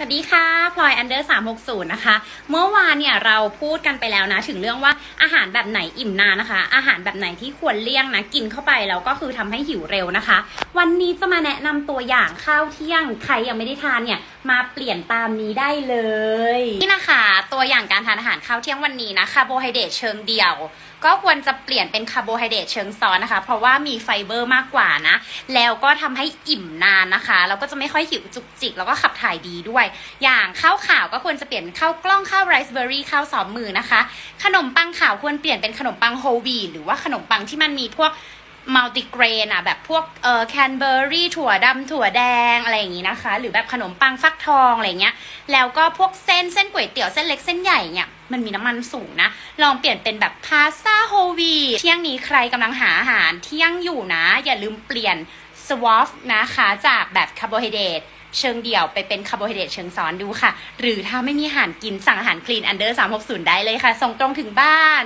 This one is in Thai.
สวัสดีค่ะพลอยอันเดอร์360นย์นะคะ เมื่อวานเนี่ยเราพูดกันไปแล้วนะ ถึงเรื่องว่าอาหารแบบไหนอิ่มนานนะคะ อาหารแบบไหนที่ควรเลี่ยงนะ กินเข้าไปแล้วก็คือทำให้หิวเร็วนะคะ วันนี้จะมาแนะนำตัวอย่างข้าวเที่ยงใครยังไม่ได้ทานเนี่ยมาเปลี่ยนตามนี้ได้เลย นี่นะคะ ตัวอย่างการทานอาหารข้าวเที่ยงวันนี้นะคาร์โบไฮเดรตเชิงเดียว ก็ควรจะเปลี่ยนเป็นคาร์โบไฮเดรตเชิงซ้อนนะคะ เพราะว่ามีไฟเบอร์มากกว่านะ แล้วก็ทำให้อิ่มนานนะคะแล้วก็จะไม่ค่อยหิวจุกจิก แล้วก็ขับถ่ายดีด้วยอย่างข้าวขาวก็ควรจะเปลี่ยนข้าวกล้องข้าวไรซ์เบอร์รี่ข้าวสอมมือนะคะ ขนมปังขาวควรเปลี่ยนเป็นขนมปังโฮวีหรือว่าขนมปังที่มันมีพวกมัลติเกรนอะแบบพวกเอ่อแคนเบอร์รี่ถั่วดำถั่วแดงอะไรอย่างนี้นะคะ หรือแบบขนมปังฟักทองอะไรเงี้ยแล้วก็พวกเส้นเส้นก๋วยเตี๋ยวเส้นเล็กเส้นใหญ่เนี่ยมันมีน้ำมันสูงนะ ลองเปลี่ยนเป็นแบบพาสต้าโฮวีเที่ยงนี้ใครกำลังหาอาหารเที่ยงอยู่นะ อย่าลืมเปลี่ยน สวอฟนะคะจากแบบคาร์โบไฮเดรตเชิงเดี่ยวไปเป็นคาร์โบไฮเดรตเชิงซ้อนดูค่ะ หรือถ้าไม่มีอาหารกินสั่งอาหารคลีนอันเดอร์360 ได้เลยค่ะ ส่งตรงถึงบ้าน